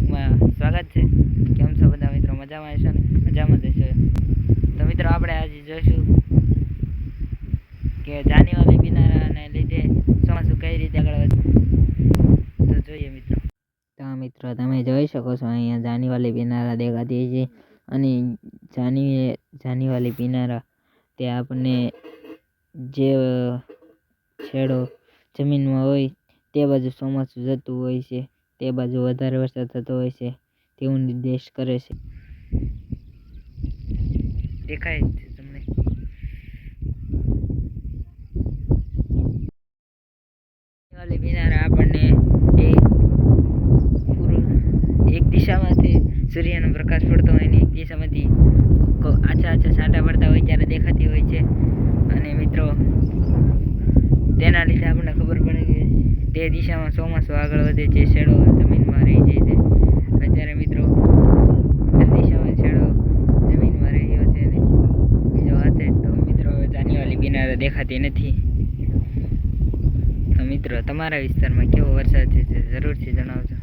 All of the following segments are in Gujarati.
બ્લોગમાં સ્વાગત છે. કેમ છો બધા મિત્રો? મજામાં હશો ને? મજામાં જશો તો મિત્રો, આપણે આજે જોઈશું કે જાન્યુઆરી બિનારાને લીધે ચોમાસું કઈ રીતે આગળ વધે. તો જોઈએ મિત્રો. તો મિત્રો, તમે જોઈ શકો છો, અહીંયા જાન્યુઆરી બિનારા દેખાતી છે અને જાની જાન્યુઆરી બિનારા તે આપણને જે છેડો જમીનમાં હોય તે બાજુ ચોમાસું જતું હોય છે. તે બાજુ વધારે વરસાદ થતો હોય છે, તેવું નિર્દેશ કરે છે. દેખાય છે તમને. વાલી કિનારા આપણને એ એક દિશામાંથી સૂર્યનો પ્રકાશ પડતો હોય ને એક દિશામાંથી આછા આછા છાંટા પડતા હોય ત્યારે દેખાતી હોય છે. અને મિત્રો, તેના લીધે આપણને ખબર પડે તે દિશામાં ચોમાસું આગળ વધે છે, શેડો જમીનમાં રહી જાય છે. અત્યારે મિત્રો તે દિશામાં શેડો જમીનમાં રહ્યો છે ને. બીજો સાઈડ તો મિત્રો જાન્યુઆરી બિનારે દેખાતી નથી. તો મિત્રો, તમારા વિસ્તારમાં કેવો વરસાદ છે તે જરૂરથી જણાવજો.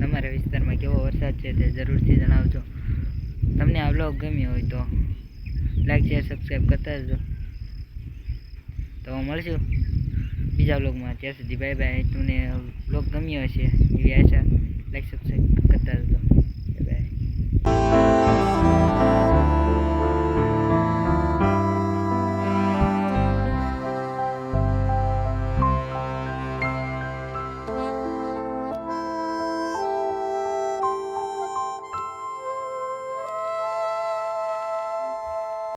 તમારા વિસ્તારમાં કેવો વરસાદ છે તે જરૂરથી જણાવજો. તમને આ બ્લોગ ગમ્યો હોય તો લાઈક શેર સબસ્ક્રાઈબ કરતા જજો તો મળશું. બીજા બ્લોગમાં ત્યાં સુધી બાય બાય તમને બ્લોગ ગમ્યો હશે એવી આશા. લાઈક સબસ્ક્રાઈબ કરતા જજો